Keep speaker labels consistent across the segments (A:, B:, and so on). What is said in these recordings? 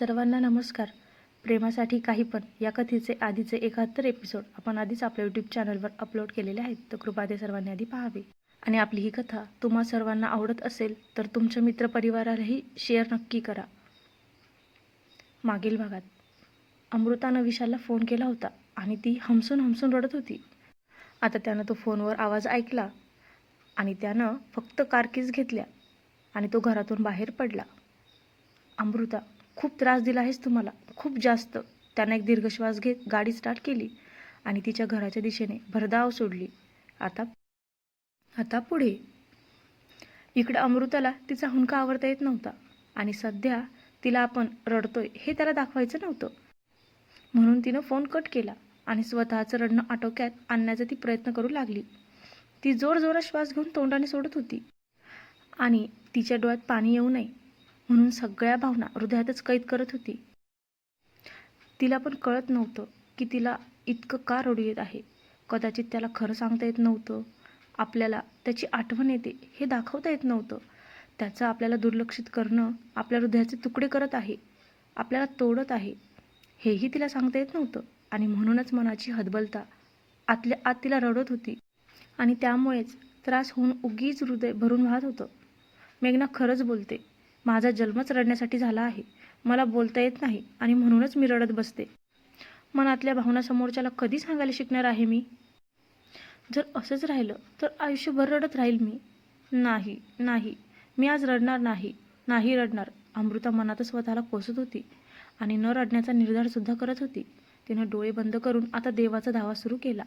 A: सर्वांना नमस्कार. प्रेमासाठी काही पण या कथेचे आधीचे एकाहत्तर एपिसोड आपण आधीच आपल्या यूट्यूब चॅनलवर अपलोड केलेले आहेत. तर कृपा ते सर्वांनी आधी पाहावे. आणि आपली ही कथा तुम्हा सर्वांना आवडत असेल तर तुमच्या मित्रपरिवारालाही शेअर नक्की करा. मागील भागात अमृतानं विशालला फोन केला होता आणि ती हमसून हमसून रडत होती. आता त्यानं तो फोनवर आवाज ऐकला आणि त्यानं फक्त कारकीज घेतल्या आणि तो घरातून बाहेर पडला. अमृता खूप त्रास दिला आहेस तुम्हाला. खूप जास्त. त्यानं एक दीर्घ श्वास घेत गाडी स्टार्ट केली आणि तिच्या घराच्या दिशेने भरधाव सोडली. आता आता पुढे. इकडं अमृताला तिचा हुंका आवरता येत नव्हता आणि सध्या तिला आपण रडतोय हे त्याला दाखवायचं नव्हतं. म्हणून तिनं फोन कट केला आणि स्वतःचं रडणं आटोक्यात आणण्याचा ती प्रयत्न करू लागली. ती जोरजोरात श्वास घेऊन तोंडाने सोडत होती. आणि तिच्या डोळ्यात पाणी येऊ नये म्हणून सगळ्या भावना हृदयातच कैद करत होती. तिला पण कळत नव्हतं की तिला इतकं का रडू येत आहे. कदाचित त्याला खरं सांगता येत नव्हतं. आपल्याला त्याची आठवण येते हे दाखवता येत नव्हतं. त्याचं आपल्याला दुर्लक्षित करणं आपल्या हृदयाचे तुकडे करत आहे. आपल्याला तोडत आहे. हेही तिला सांगता येत नव्हतं आणि म्हणूनच मनाची हदबलता आतल्या आत तिला रडत होती. आणि त्यामुळेच त्रास होऊन उगीच हृदय भरून वाहत होतं. मेघना खरंच बोलते माझा जन्मच रडण्यासाठी झाला आहे. मला बोलता येत नाही आणि म्हणूनच मी रडत बसते. मनातल्या भावना समोरच्याला कधी सांगायला शिकणार आहे मी? जर असंच राहिलं तर आयुष्यभर रडत राहील मी. नाही नाही. मी आज रडणार नाही. नाही रडणार. अमृता मनातच स्वतःला कोसत होती आणि न रडण्याचा निर्धारसुद्धा करत होती. तिनं डोळे बंद करून आता देवाचा धावा सुरू केला.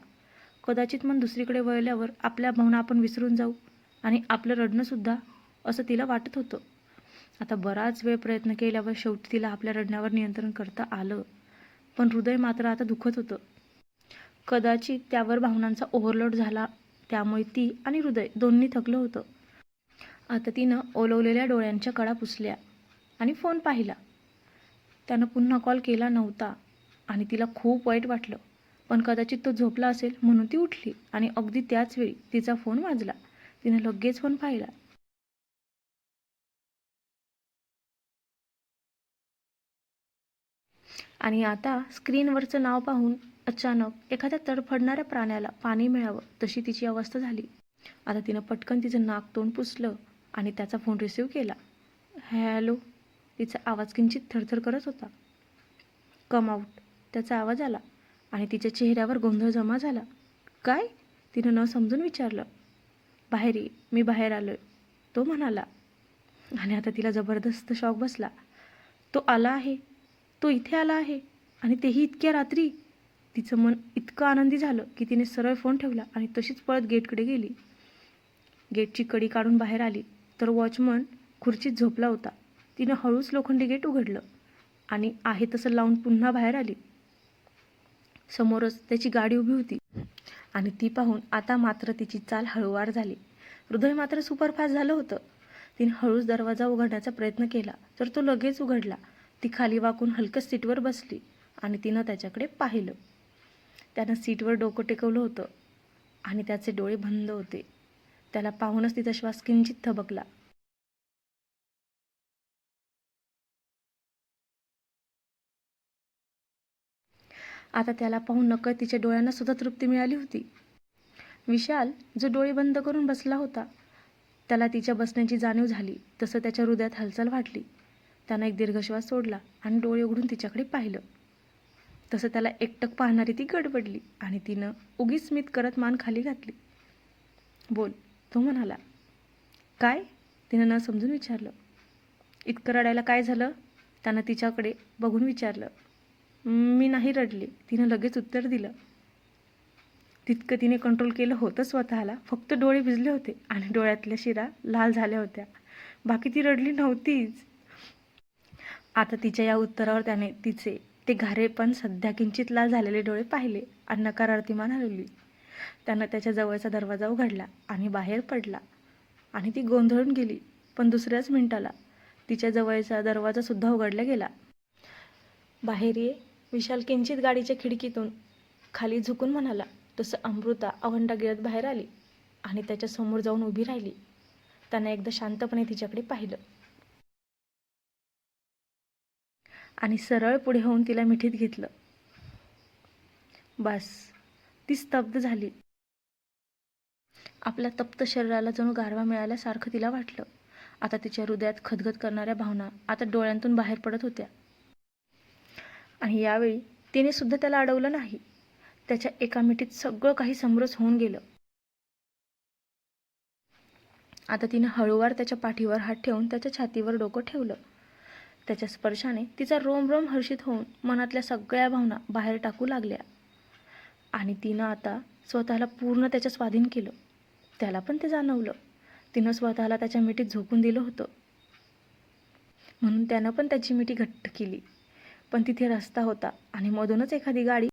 A: कदाचित मन दुसरीकडे वळल्यावर आपल्या भावना आपण विसरून जाऊ आणि आपलं रडणंसुद्धा असं तिला वाटत होतं. आता बराच वेळ प्रयत्न केल्यावर शेवटी तिला आपल्या रडण्यावर नियंत्रण करता आलं. पण हृदय मात्र आता दुखत होतं. कदाचित त्यावर भावनांचा ओव्हरलोड झाला त्यामुळे ती आणि हृदय दोन्ही थकलं होतं. आता तिनं ओलवलेल्या डोळ्यांच्या कडा पुसल्या आणि फोन पाहिला. त्यानं पुन्हा कॉल केला नव्हता आणि तिला खूप वाईट वाटलं. पण कदाचित तो झोपला असेल म्हणून ती उठली आणि अगदी त्याच वेळी तिचा फोन वाजला. तिनं लगेच फोन पाहिला. आणि आता स्क्रीनवरचं नाव पाहून अचानक एखाद्या तडफडणाऱ्या प्राण्याला पाणी मिळावं तशी तिची अवस्था झाली. आता तिनं पटकन तिचं नाक तोंड पुसलं आणि त्याचा फोन रिसीव्ह केला. हॅलो? तिचा आवाज किंचित थरथर करत होता. Come out. त्याचा आवाज आला आणि तिच्या चेहऱ्यावर गोंधळ जमा झाला. काय? तिनं न समजून विचारलं. बाहेर ये मी बाहेर आलोय. तो म्हणाला. आणि आता तिला जबरदस्त शॉक बसला. तो आला आहे. तो इथे आला आहे. आणि तेही इतक्या रात्री. तिचं मन इतकं आनंदी झालं की तिने सरळ फोन ठेवला आणि तशीच पळत गेटकडे गेली. गेटची कडी काढून बाहेर आली. तर वॉचमन खुर्चीत झोपला होता. तिनं हळूच लोखंडी गेट उघडलं. आणि आहे तसं लावून पुन्हा बाहेर आली. समोरच त्याची गाडी उभी होती. आणि ती पाहून आता मात्र तिची चाल हळूवार झाली. हृदय मात्र सुपरफास्ट झालं होतं. तिने हळूच दरवाजा उघडण्याचा प्रयत्न केला. तर तो लगेच उघडला. ती खाली वाकून हलकं सीटवर बसली आणि तिनं त्याच्याकडे पाहिलं. त्यानं सीटवर डोकं टेकवलं होतं आणि त्याचे डोळे बंद होते. त्याला पाहूनच तिचा श्वास किंचित थबकला. आता त्याला पाहून नकळत तिच्या डोळ्यांना सुद्धा तृप्ती मिळाली होती. विशाल जो डोळे बंद करून बसला होता त्याला तिच्या बसण्याची जाणीव झाली. तसं त्याच्या हृदयात हालचाल वाटली. त्यानं एक दीर्घश्वास सोडला आणि डोळे उघडून तिच्याकडे पाहिलं. तसं त्याला एकटक पाहणारी ती गडबडली आणि तिनं उगीच स्मित करत मान खाली घातली. बोल तो म्हणाला काय? तिनं न समजून विचारलं. इतकं रडायला काय झालं? त्यानं तिच्याकडे बघून विचारलं. मी नाही रडले. तिनं लगेच उत्तर दिलं. तितकं तिने कंट्रोल केलं होतं स्वतःला. फक्त डोळे भिजले होते आणि डोळ्यातल्या शिरा लाल झाल्या होत्या. बाकी ती रडली नव्हतीच. आता तिच्या या उत्तरावर त्याने तिचे ते घारे पण सध्या किंचित लाल झालेले डोळे पाहिले आणि नकारार्थी मान हलवली. त्यानं त्याच्या जवळचा दरवाजा उघडला आणि बाहेर पडला आणि ती गोंधळून गेली पण दुसऱ्याच मिनिटाला तिच्या जवळचा दरवाजासुद्धा उघडला गेला. बाहेर ये विशाल किंचित गाडीच्या खिडकीतून खाली झुकून म्हणाला. तसं अमृता अवंडा गिळत बाहेर आली आणि त्याच्यासमोर जाऊन उभी राहिली. त्यानं एकदा शांतपणे तिच्याकडे पाहिलं. आणि सरळ पुढे होऊन तिला मिठीत घेतलं. बस ती स्तब्ध झाली. आपल्या तप्त शरीराला जणू गारवा मिळाल्यासारखं तिला वाटलं. आता तिच्या हृदयात खदखद करणाऱ्या भावना आता डोळ्यांतून बाहेर पडत होत्या. आणि यावेळी तिने सुद्धा त्याला अडवलं नाही. त्याच्या एका मिठीत सगळं काही समरस होऊन गेलं. आता तिने हळूवार त्याच्या पाठीवर हात ठेवून त्याच्या छातीवर डोकं ठेवलं. त्याच्या स्पर्शाने तिचा रोम रोम हर्षित होऊन मनातल्या सगळ्या भावना बाहेर टाकू लागल्या. आणि तिनं आता स्वतःला पूर्ण त्याच्या स्वाधीन केलं. त्याला पण ते जाणवलं. तिनं स्वतःला त्याच्या मिठीत झोकून दिलं होतं. म्हणून त्यानं पण त्याची मिठी घट्ट केली. पण तिथे रस्ता होता आणि मधूनच एखादी गाडी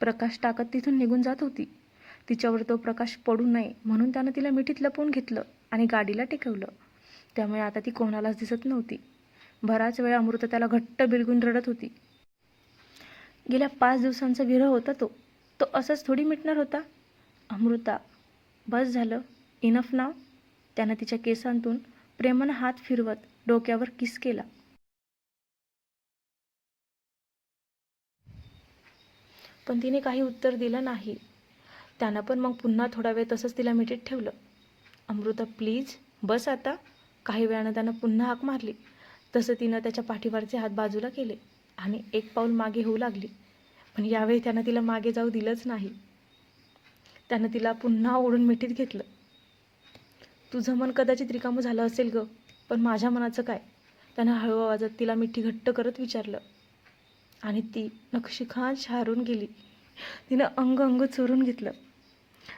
A: प्रकाश टाकत तिथून निघून जात होती. तिच्यावर तो प्रकाश पडू नये म्हणून त्यानं तिला मिठीत लपवून घेतलं आणि गाडीला टेकवलं. त्यामुळे आता ती कोणालाच दिसत नव्हती. बराच वेळ अमृता त्याला घट्ट बिलगून रडत होती. गेल्या पाच दिवसांचा विरह होता तो. तो असंच थोडी मिटणार होता. अमृता बस झालं. इनफ नाव त्यानं तिच्या केसांतून प्रेमानं हात फिरवत डोक्यावर किस केला. पण तिने काही उत्तर दिलं नाही. त्यानं पण मग पुन्हा थोडा वेळ तसंच तिला मिठीत ठेवलं. अमृता प्लीज बस आता. काही वेळानं त्यानं पुन्हा हाक मारली. तसं तिनं त्याच्या पाठीवरचे हात बाजूला केले आणि एक पाऊल मागे होऊ लागली. पण यावेळी त्यानं तिला मागे जाऊ दिलंच नाही. त्यानं तिला पुन्हा ओढून मिठीत घेतलं. तुझं मन कदाचित रिकामं झालं असेल ग पण माझ्या मनाचं काय? त्यानं हळू आवाजात तिला मिठी घट्ट करत विचारलं. आणि ती नक्षीखान शहारून गेली. तिनं अंग अंग चोरून घेतलं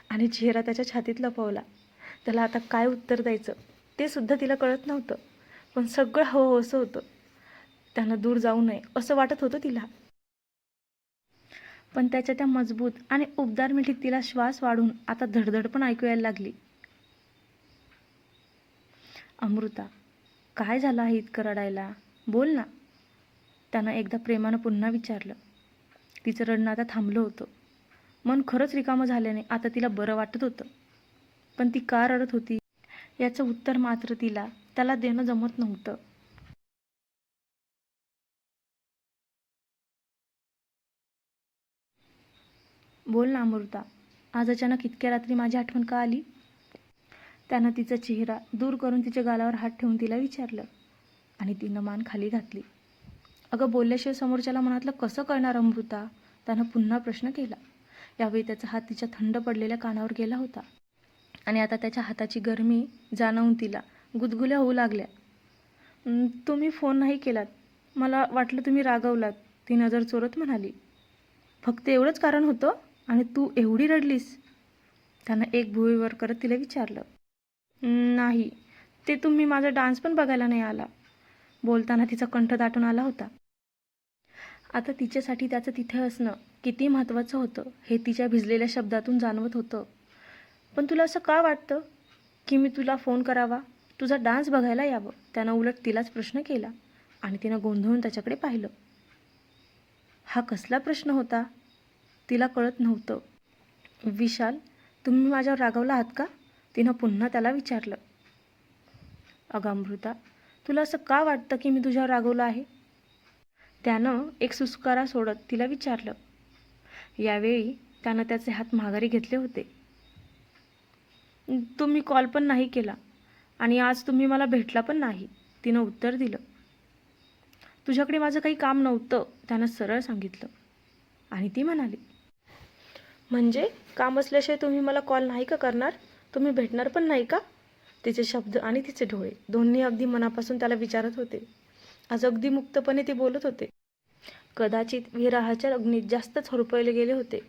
A: आणि चेहरा त्याच्या छातीत लपवला. त्याला आता काय उत्तर द्यायचं ते सुद्धा तिला कळत नव्हतं. पण सगळं हवं असं होतं. त्यांना दूर जाऊ नये असं वाटत होतं तिला. पण त्याच्या त्या मजबूत आणि उबदार मिठीत तिला श्वास वाढून आता धडधड पण ऐकू यायला लागली. अमृता काय झालं आहे इतकं रडायला? बोल ना. त्यानं एकदा प्रेमानं पुन्हा विचारलं. तिचं रडणं आता थांबलं होतं. मन खरंच रिकामं झाल्याने आता तिला बरं वाटत होतं. पण ती का रडत होती? याचं उत्तर मात्र तिला त्याला देणं जमत नव्हतं. बोल ना अमृता आज अचानक इतक्या रात्री माझी आठवण का आली? त्यानं तिचा चेहरा दूर करून तिच्या गालावर हात ठेवून तिला विचारलं आणि तिनं मान खाली घातली. अगं बोलल्याशिवाय समोरच्याला मनातलं कसं कळणार अमृता? त्यानं पुन्हा प्रश्न केला. यावेळी त्याचा हात तिच्या थंड पडलेल्या कानावर गेला होता. आणि आता त्याच्या हाताची गरमी जाणवून तिला गुदगुल्या होऊ लागल्या. तुम्ही फोन नाही केलात. मला वाटलं तुम्ही रागवलात ती नजर चोरत म्हणाली. फक्त एवढंच कारण होतं आणि तू एवढी रडलीस. त्यानं एक भुईवर करत तिला विचारलं. नाही ते तुम्ही माझा डान्स पण बघायला नाही आला बोलताना तिचा कंठ दाटून आला होता. आता तिच्यासाठी त्याचं तिथे असणं किती महत्त्वाचं होतं हे तिच्या भिजलेल्या शब्दातून जाणवत होतं. पण तुला असं का वाटतं की मी तुला फोन करावा? तुझा डान्स बघायला यावं. त्यानं उलट तिलाच प्रश्न केला आणि तिनं गोंधळून त्याच्याकडे पाहिलं. हा कसला प्रश्न होता? तिला कळत नव्हतं. विशाल तुम्ही माझ्यावर रागावला आहात का? तिनं पुन्हा त्याला विचारलं. अगामृता तुला असं का वाटतं की मी तुझ्यावर रागवलं आहे? त्यानं एक सुस्कारा सोडत तिला विचारलं. यावेळी त्यानं त्याचे हात माघारी घेतले होते. तुम्ही कॉल पण नाही केला. आणि आज तुम्ही मला भेटला पण नाही. तिनं उत्तर दिलं. तुझ्याकडे माझं काही काम नव्हतं त्यानं सरळ सांगितलं. आणि ती म्हणाली म्हणजे काम असल्याशिवाय तुम्ही मला कॉल नाही का करणार? तुम्ही भेटणार पण नाही का? तिचे शब्द आणि तिचे डोळे दोन्ही अगदी मनापासून त्याला विचारत होते. आज अगदी मुक्तपणे ते बोलत होते. कदाचित विराहाच्या अग्नीत जास्तच होरपळले गेले होते.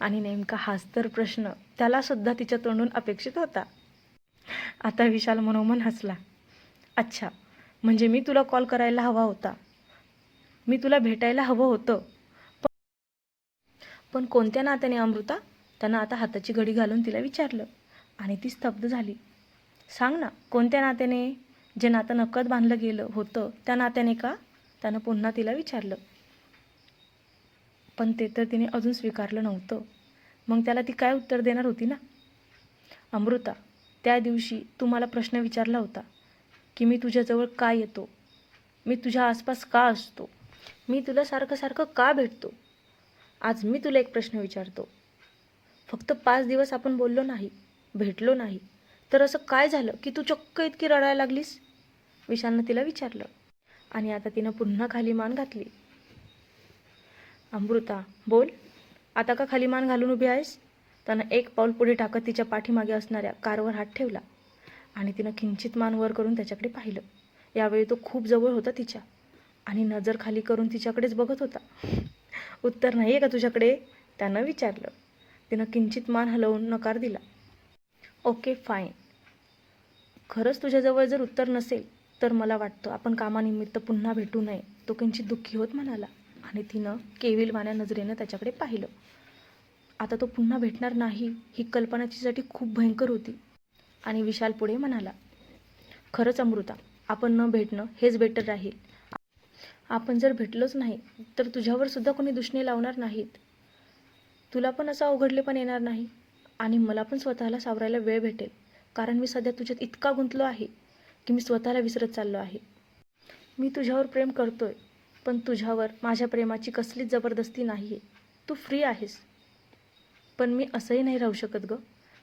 A: आणि नेमका हाच तर प्रश्न त्याला सुद्धा तिच्या तोंडून अपेक्षित होता. आता विशाल मनोमन हसला. अच्छा म्हणजे मी तुला कॉल करायला हवा होता. मी तुला भेटायला हवं होतं. पण कोणत्या नात्याने अमृता त्यांना आता हाताची घडी घालून तिला विचारलं आणि ती स्तब्ध झाली. सांग ना कोणत्या नात्याने जे नातं नकद बांधलं गेलं होतं त्या नात्याने का? त्यानं पुन्हा तिला विचारलं. पण ते तर तिने अजून स्वीकारलं नव्हतं. मग त्याला ती काय उत्तर देणार होती ना? अमृता त्या दिवशी तू मला प्रश्न विचारला होता की मी तुझ्याजवळ का येतो? मी तुझ्या आसपास का असतो? मी तुला सारखं सारखं का भेटतो? आज मी तुला एक प्रश्न विचारतो. फक्त पाच दिवस आपण बोललो नाही भेटलो नाही तर असं काय झालं की तू चक्क इतकी रडायला लागलीस? विशालनं तिला विचारलं आणि आता तिनं पुन्हा खाली मान घातली. अमृता बोल. आता का खाली मान घालून उभी आहेस? त्यानं एक पाऊल पुढे टाकत तिच्या पाठीमागे असणाऱ्या कारवर हात ठेवला आणि तिनं किंचित मान वर करून त्याच्याकडे पाहिलं. यावेळी तो खूप जवळ होता तिच्या आणि नजर खाली करून तिच्याकडेच बघत होता. उत्तर नाही आहे का तुझ्याकडे? त्यानं विचारलं. तिनं किंचित मान हलवून नकार दिला. Okay fine. खरंच तुझ्याजवळ जर उत्तर नसेल तर मला वाटतं आपण कामानिमित्त पुन्हा भेटू नये. तो किंचित दुःखी होत म्हणाला आणि तिनं केविलवाण्या नजरेनं त्याच्याकडे पाहिलं. आता तो पुन्हा भेटणार नाही ही कल्पना तिच्यासाठी खूप भयंकर होती. आणि विशाल पुढे म्हणाला खरंच अमृता आपण न भेटणं हेच बेटर राहील. आपण जर भेटलोच नाही तर तुझ्यावर सुद्धा कोणी दुष्णे लावणार नाहीत. तुला पण असं अवघडले पण येणार नाही. आणि मला पण स्वतःला सावरायला वेळ भेटेल. कारण मी सध्या तुझ्यात इतका गुंतलो आहे की मी स्वतःला विसरत चाललो आहे. मी तुझ्यावर प्रेम करतोय पण तुझ्यावर माझ्या प्रेमाची कसलीच जबरदस्ती नाही आहे तू फ्री आहेस. पण मी असंही नाही राहू शकत ग.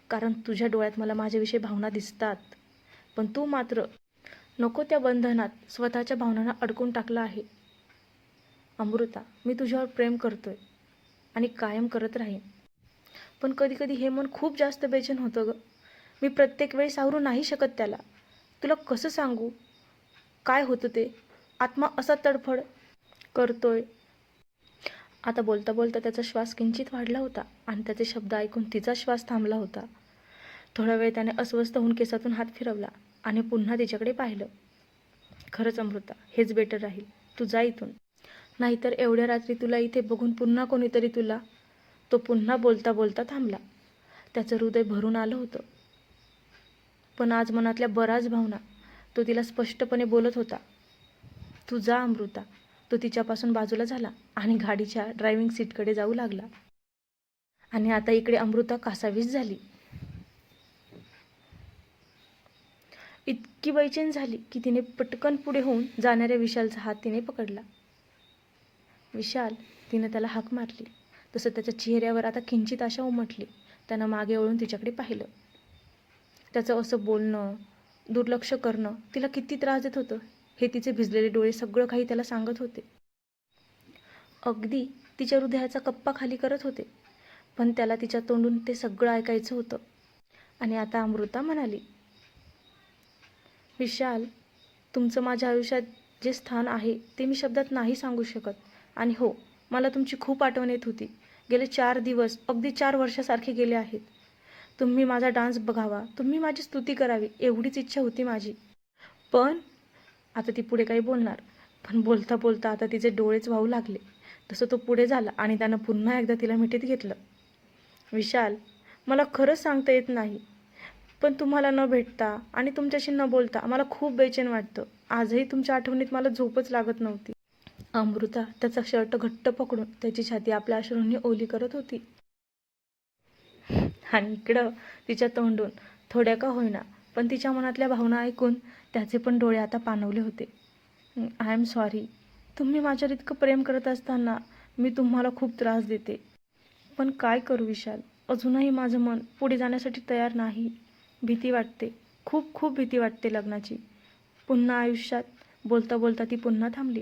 A: कारण तुझ्या डोळ्यात मला माझ्याविषयी भावना दिसतात. पण तू मात्र नको त्या बंधनात स्वतःच्या भावनांना अडकून टाकलं आहे. अमृता मी तुझ्यावर प्रेम करतोय आणि कायम करत राहीन. पण कधीकधी हे मन खूप जास्त बेचैन होतं ग. मी प्रत्येक वेळी सावरू नाही शकत त्याला. तुला कसं सांगू? काय होतं ते? आत्मा असा तडफड करतोय आता बोलता बोलता त्याचा श्वास किंचित वाढला होता आणि त्याचे शब्द ऐकून तिचा श्वास थांबला होता. थोडा वेळ त्याने अस्वस्थ होऊन केसातून हात फिरवला आणि पुन्हा तिच्याकडे पाहिलं. खरंच अमृता हेच बेटर राहील. तू जा इथून. नाहीतर एवढ्या रात्री तुला इथे बघून पुन्हा कोणीतरी तुला तो पुन्हा बोलता बोलता थांबला. त्याचं हृदय भरून आलं होतं. पण आज मनातल्या बऱ्याच भावना तो तिला स्पष्टपणे बोलत होता. तू जा अमृता. तो तिच्यापासून बाजूला झाला आणि गाडीच्या ड्रायव्हिंग सीटकडे जाऊ लागला. आणि आता इकडे अमृता कासावीस झाली. इतकी बैचेन झाली की तिने पटकन पुढे होऊन जाणाऱ्या विशालचा हात तिने पकडला. विशाल तिने त्याला हाक मारली. तसं त्याच्या चेहऱ्यावर आता किंचित आशा उमटली. त्यानं मागे वळून तिच्याकडे पाहिलं. त्याचं असं बोलणं दुर्लक्ष करणं तिला किती त्रास देत होतं. हे तिचे भिजलेले डोळे सगळं काही त्याला सांगत होते. अगदी तिच्या हृदयाचा कप्पा खाली करत होते पण त्याला तिच्या तोंडून ते सगळं ऐकायचं होतं. आणि आता अमृता म्हणाली विशाल तुमचं माझ्या आयुष्यात जे स्थान आहे ते मी शब्दात नाही सांगू शकत. आणि हो मला तुमची खूप आठवण येत होती. गेले चार दिवस अगदी चार वर्षासारखे गेले आहेत. तुम्ही माझा डान्स बघावा तुम्ही माझी स्तुती करावी एवढीच इच्छा होती माझी. पण आता ती पुढे काही बोलणार. पण बोलता बोलता आता तिचे डोळेच वाहू लागले. तसं तो पुढे झाला आणि त्यानं पुन्हा एकदा तिला मिठीत घेतलं. विशाल मला खरंच सांगता येत नाही. पण तुम्हाला न भेटता आणि तुमच्याशी न बोलता मला खूप बेचैन वाटतं. आजही तुमच्या आठवणीत मला झोपच लागत नव्हती. अमृता त्याचा शर्ट घट्ट पकडून त्याची छाती आपल्या अश्रूंनी ओली करत होती. आणि इकडं तिच्या तोंडून थोड्या का होईना पण तिच्या मनातल्या भावना ऐकून त्याचे पण डोळे आता पाणवले होते. I am sorry. तुम्ही माझ्यावर इतकं प्रेम करत असताना मी तुम्हाला खूप त्रास देते. पण काय करू विशाल? अजूनही माझं मन पुढे जाण्यासाठी तयार नाही. भीती वाटते. खूप खूप भीती वाटते लग्नाची. पुन्हा आयुष्यात बोलता बोलता ती पुन्हा थांबली.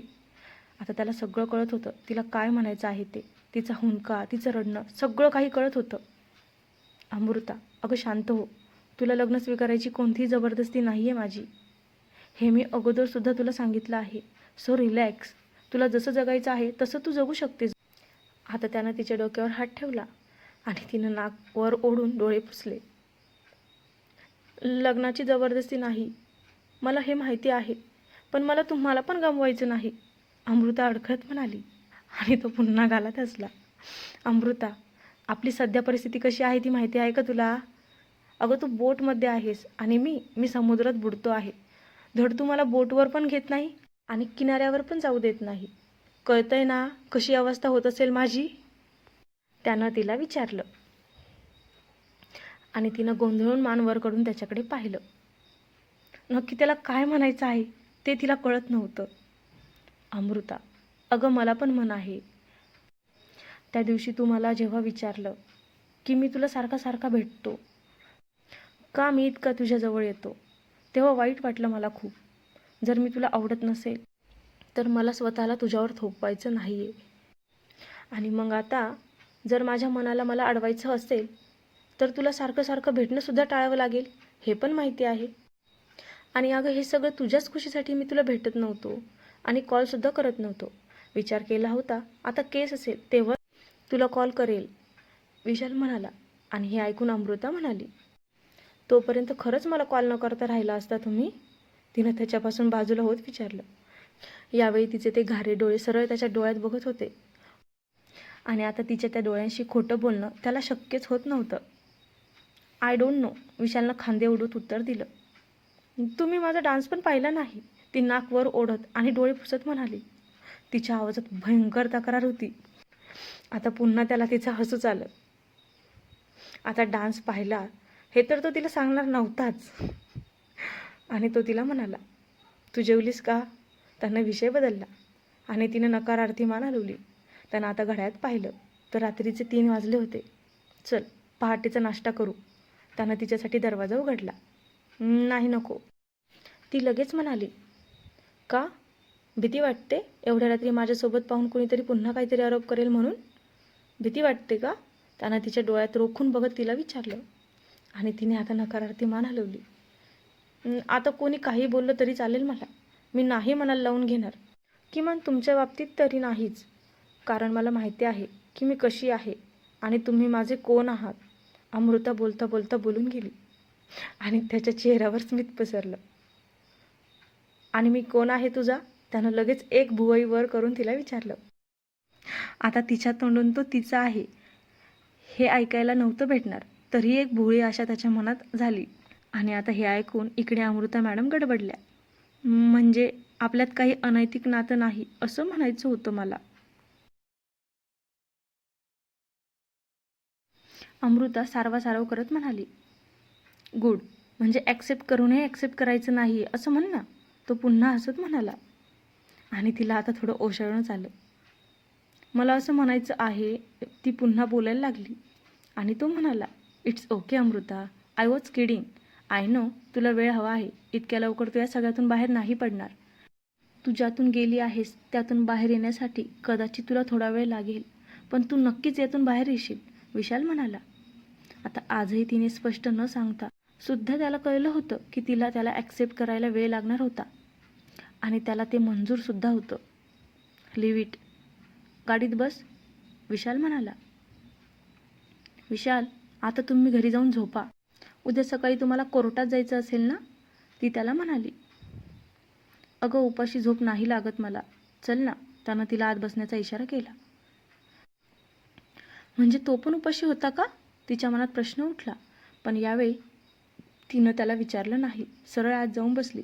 A: आता त्याला सगळं कळत होतं. तिला काय म्हणायचं आहे ते? तिचा हुंका तिचं रडणं सगळं काही कळत होतं. अमृता अगं शांत हो. तुला लग्न स्वीकारायची कोणतीही जबरदस्ती नाही आहे माझी. हे मी अगोदरसुद्धा तुला सांगितलं आहे. सो रिलॅक्स तुला जसं जगायचं आहे तसं तू जगू शकतेस. आता त्यानं तिच्या डोक्यावर हात ठेवला आणि तिनं नाक वर ओढून डोळे पुसले. लग्नाची जबरदस्ती नाही. मला हे माहिती आहे पण मला तुम्हाला पण गमवायचं नाही. अमृता अडखळत म्हणाली आणि तो पुन्हा गालात हसला. अमृता आपली सध्या परिस्थिती कशी आहे ती माहिती आहे का तुला? अगं तू बोटमध्ये आहेस आणि मी मी समुद्रात बुडतो आहे. धड तुम्हाला बोटवर पण घेत नाही आणि किनाऱ्यावर पण जाऊ देत नाही. कळतंय ना कशी अवस्था होत असेल माझी? त्यानं तिला विचारलं. आणि तिनं गोंधळून मान वर कडून त्याच्याकडे पाहिलं. नक्की त्याला काय म्हणायचं आहे ते तिला कळत नव्हतं. अमृता अगं मला पण मन आहे. त्या दिवशी तू मला जेव्हा विचारलं की मी तुला सारखा सारखा भेटतो का मी इतका तुझ्याजवळ येतो? तेव्हा वाईट वाटलं मला खूप. जर मी तुला आवडत नसेल तर मला स्वतःला तुझ्यावर थोपवायचं नाही आहे आणि मग आता जर माझ्या मनाला मला अडवायचं असेल तर तुला सारखं सारखं भेटणंसुद्धा टाळावं लागेल हे पण माहिती आहे. आणि अगं हे सगळं तुझ्याच खुशीसाठी मी तुला भेटत नव्हतो आणि कॉलसुद्धा करत नव्हतो. विचार केला होता आता केस असेल तेव्हा तुला कॉल करेल. विशाल म्हणाला आणि हे ऐकून अमृता म्हणाली तोपर्यंत खरंच मला कॉल न करता राहिला असता तुम्ही? तिनं त्याच्यापासून बाजूला होत विचारलं. यावेळी तिचे ते घारे डोळे सरळ त्याच्या डोळ्यात बघत होते. आणि आता तिच्या त्या डोळ्यांशी खोटं बोलणं त्याला शक्यच होत नव्हतं. आय डोंट नो विशालनं खांदे उडत उत्तर दिलं. तुम्ही माझा डान्स पण पाहिला नाही. ती नाकवर ओढत आणि डोळे पुसत म्हणाली. तिच्या आवाजात भयंकर तक्रार होती. आता पुन्हा त्याला तिचं हसूच आलं. आता डान्स पाहिला हे तर तो तिला सांगणार नव्हताच. आणि तो तिला म्हणाला तू जेवलीस का? त्यानं विषय बदलला. आणि तिनं नकारार्थी मान हलवली त्यानं आता घड्याळात पाहिलं तर रात्रीचे तीन वाजले होते. चल पहाटेचा नाश्ता करू. त्यानं तिच्यासाठी दरवाजा उघडला. नाही नको. ती लगेच म्हणाली का? भीती वाटते? एवढ्या रात्री माझ्यासोबत पाहून कुणीतरी पुन्हा काहीतरी आरोप करेल म्हणून? भीती वाटते का? त्यानं तिच्या डोळ्यात रोखून बघत तिला विचारलं. आणि तिने आता नकारार्थी मान हलवली आता कोणी काही बोललं तरी चालेल मला. मी नाही मनाला लावून घेणार. किमान तुमच्या बाबतीत तरी नाहीच. कारण मला माहिती आहे की मी कशी आहे आणि तुम्ही माझे कोण आहात. अमृता बोलता बोलता बोलून गेली. आणि त्याच्या चेहऱ्यावर स्मित पसरलं. आणि मी कोण आहे तुझा? त्यानं लगेच एक भुवई वर करून तिला विचारलं. आता तिच्या तोंडून तो तिचा आहे. हे ऐकायला नव्हतं भेटणार. तरी एक भोळी आशा त्याच्या मनात झाली. आणि आता हे ऐकून इकडे अमृता मॅडम गडबडल्या. म्हणजे आपल्यात काही अनैतिक नातं नाही असं म्हणायचं होतं मला. अमृता सारवा सारव करत म्हणाली गुड म्हणजे ॲक्सेप्ट करूनही ॲक्सेप्ट करायचं नाही असं म्हण ना. तो पुन्हा हसत म्हणाला. आणि तिला आता थोडं ओशाळणं आलं. मला असं म्हणायचं आहे ती पुन्हा बोलायला लागली. आणि तो म्हणाला it's okay Amruta I was kidding I know तुला वेळ हवा आहे. इतक्या लवकर तू या सगळ्यातून बाहेर नाही पडणार. तू ज्यातून गेली आहेस. त्यातून बाहेर येण्यासाठी कदाचित तुला थोडा वेळ लागेल. पण तू नक्कीच यातून बाहेर येशील विशाल म्हणाला. आता आजही तिने स्पष्ट न सांगता सुद्धा त्याला कळलं होतं की तिला त्याला ॲक्सेप्ट करायला वेळ लागणार होता. आणि त्याला ते मंजूरसुद्धा होतं. लिव्ह इट गाडीत बस विशाल म्हणाला. विशाल आता तुम्ही घरी जाऊन झोपा. उद्या सकाळी तुम्हाला कोर्टात जायचं असेल ना ती त्याला म्हणाली. अगं उपाशी झोप नाही लागत मला. चल ना त्यानं तिला आत बसण्याचा इशारा केला. म्हणजे तो पण उपाशी होता का? तिच्या मनात प्रश्न उठला. पण यावेळी तिनं त्याला विचारलं नाही. सरळ आत जाऊन बसली.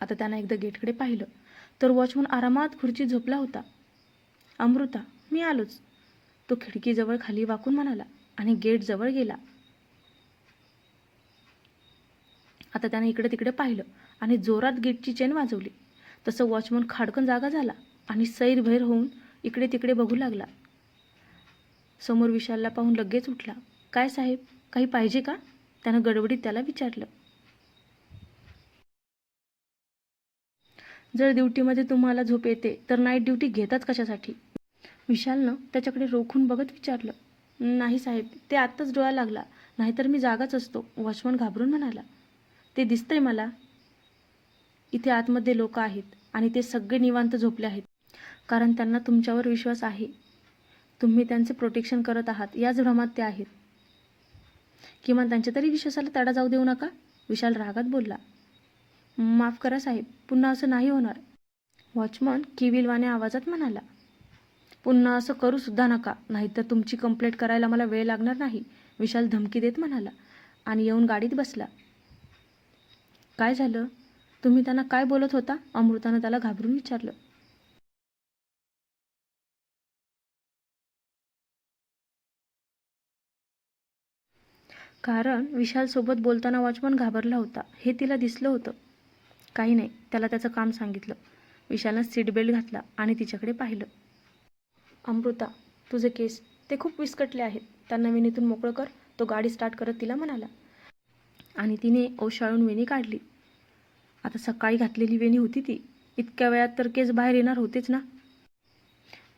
A: आता त्यानं एकदा गेटकडे पाहिलं. तर वॉचमन आरामात खुर्ची झोपला होता. अमृता मी आलोच. तो खिडकीजवळ खाली वाकून म्हणाला आणि गेटजवळ गेला. आता त्याने इकडे तिकडे पाहिलं आणि जोरात गेटची चेन वाजवली. तसं वॉचमन खाडकन जागा झाला आणि सैरभैर होऊन इकडे तिकडे बघू लागला. समोर विशालला पाहून लगेच उठला. काय साहेब काही पाहिजे का? त्यानं गडबडीत त्याला विचारलं. जर ड्युटीमध्ये तुम्हाला झोप येते तर नाईट ड्युटी घेतात कशासाठी? विशालनं त्याच्याकडे रोखून बघत विचारलं. नाही साहेब ते आत्ताच डोळा लागला. नाहीतर मी जागाच असतो. वॉचमन घाबरून म्हणाला ते दिसतंय मला. इथे आतमध्ये लोक आहेत आणि ते सगळे निवांत झोपले आहेत. कारण त्यांना तुमच्यावर विश्वास आहे. तुम्ही त्यांचे प्रोटेक्शन करत आहात. याच भ्रमात ते आहेत. किमान त्यांच्या तरी विश्वासाला तडा जाऊ देऊ नका विशाल रागात बोलला. माफ करा साहेब पुन्हा असं नाही होणार. वॉचमन किविलवाने आवाजात म्हणाला पुन्हा असं करू सुद्धा नका. नाहीतर तुमची कंप्लेंट करायला मला वेळ लागणार नाही. विशाल धमकी देत म्हणाला. आणि येऊन गाडीत बसला. काय झालं? तुम्ही त्यांना काय बोलत होता? अमृतानं त्याला घाबरून विचारलं. कारण विशालसोबत बोलताना वॉचमन घाबरला होता. हे तिला दिसलं होतं. काही नाही त्याला त्याचं काम सांगितलं. विशालनं सीट बेल्ट घातला आणि तिच्याकडे पाहिलं. अमृता तुझे केस ते खूप विस्कटले आहेत. त्यांना वेणीतून मोकळं कर. तो गाडी स्टार्ट करत तिला म्हणाला. आणि तिने ओशाळून वेणी काढली. आता सकाळी घातलेली वेणी होती ती. इतक्या वेळात तर केस बाहेर येणार होतेच ना?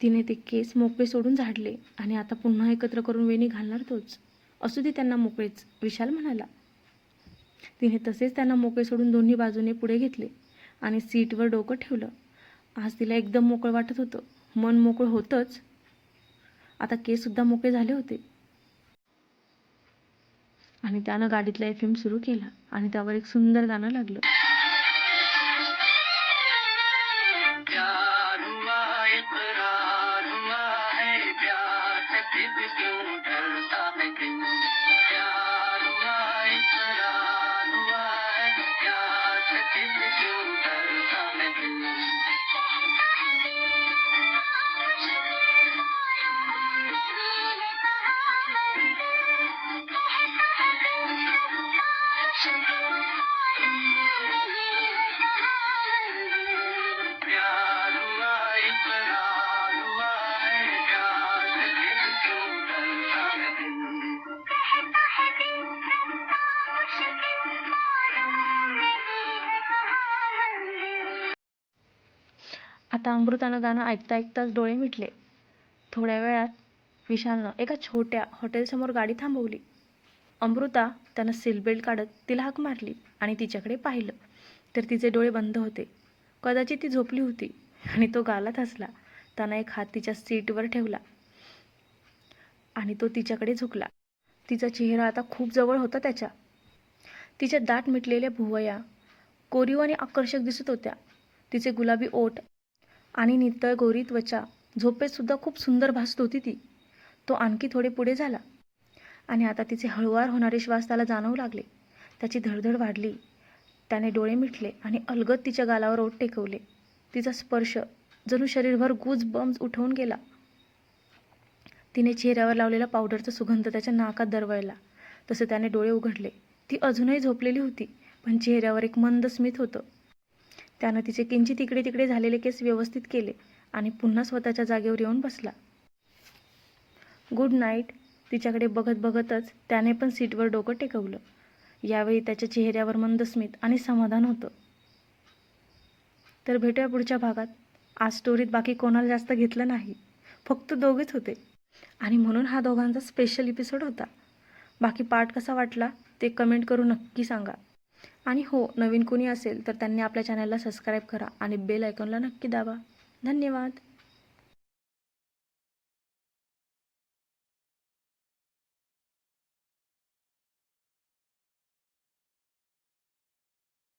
A: तिने ते केस मोकळे सोडून झाडले आणि आता पुन्हा एकत्र करून वेणी घालणार तोच. असू दे त्यांना मोकळेच विशाल म्हणाला. तिने तसेच त्यांना मोकळे सोडून दोन्ही बाजूने पुढे घेतले आणि सीटवर डोकं ठेवलं. आज तिला एकदम मोकळं वाटत होतं. मन मोकळं होतंच. आता केससुद्धा मोकळे झाले होते. आणि त्यानं गाडीतला एफ एम सुरू केला. आणि त्यावर एक सुंदर गाणं लागलं. आता अमृतानं गाणं ऐकता ऐकताच डोळे मिटले. थोड्या वेळात विशालनं एका छोट्या हॉटेलसमोर गाडी थांबवली. अमृता त्यानं सीटबेल्ट काढत तिला हाक मारली आणि तिच्याकडे पाहिलं. तर तिचे डोळे बंद होते. कदाचित ती झोपली होती आणि तो गालात हसला. त्यानं एक हात तिच्या सीटवर ठेवला आणि तो तिच्याकडे झुकला. तिचा चेहरा आता खूप जवळ होता त्याच्या. तिच्या दाट मिटलेल्या भुवया कोरीव आणि आकर्षक दिसत होत्या. तिचे गुलाबी ओठ आणि नितळ गोरी त्वचा. झोपेतसुद्धा खूप सुंदर भासत होती ती. तो आणखी थोडे पुढे झाला. आणि आता तिचे हळुवार होणारे श्वास त्याला जाणवू लागले. त्याची धडधड वाढली. त्याने डोळे मिटले आणि अलगद तिच्या गालावर ओठ टेकवले. तिचा स्पर्श जणू शरीरभर गुज बम्स उठवून गेला. तिने चेहऱ्यावर लावलेला पावडरचा सुगंध त्याच्या नाकात दरवळला. तसे त्याने डोळे उघडले. ती अजूनही झोपलेली होती पण चेहऱ्यावर एक मंद स्मित होतं. त्यानं तिचे किंचित इकडे तिकडे झालेले केस व्यवस्थित केले आणि पुन्हा स्वतःच्या जागेवर येऊन बसला. गुड नाईट तिच्याकडे बघत बघतच त्याने पण सीटवर डोकं टेकवलं. यावेळी त्याच्या चेहऱ्यावर मंद स्मित आणि समाधान होतं. तर भेटूया पुढच्या भागात. आज स्टोरीत बाकी कोणाला जास्त घेतलं नाही. फक्त दोघेच होते. आणि म्हणून हा दोघांचा स्पेशल एपिसोड होता. बाकी पार्ट कसा वाटला ते कमेंट करून नक्की सांगा. आणि हो नवीन कोणी असेल तर त्यांनी आपल्या चॅनलला सबस्क्राईब करा आणि बेल आयकॉनला नक्की दाबा. धन्यवाद.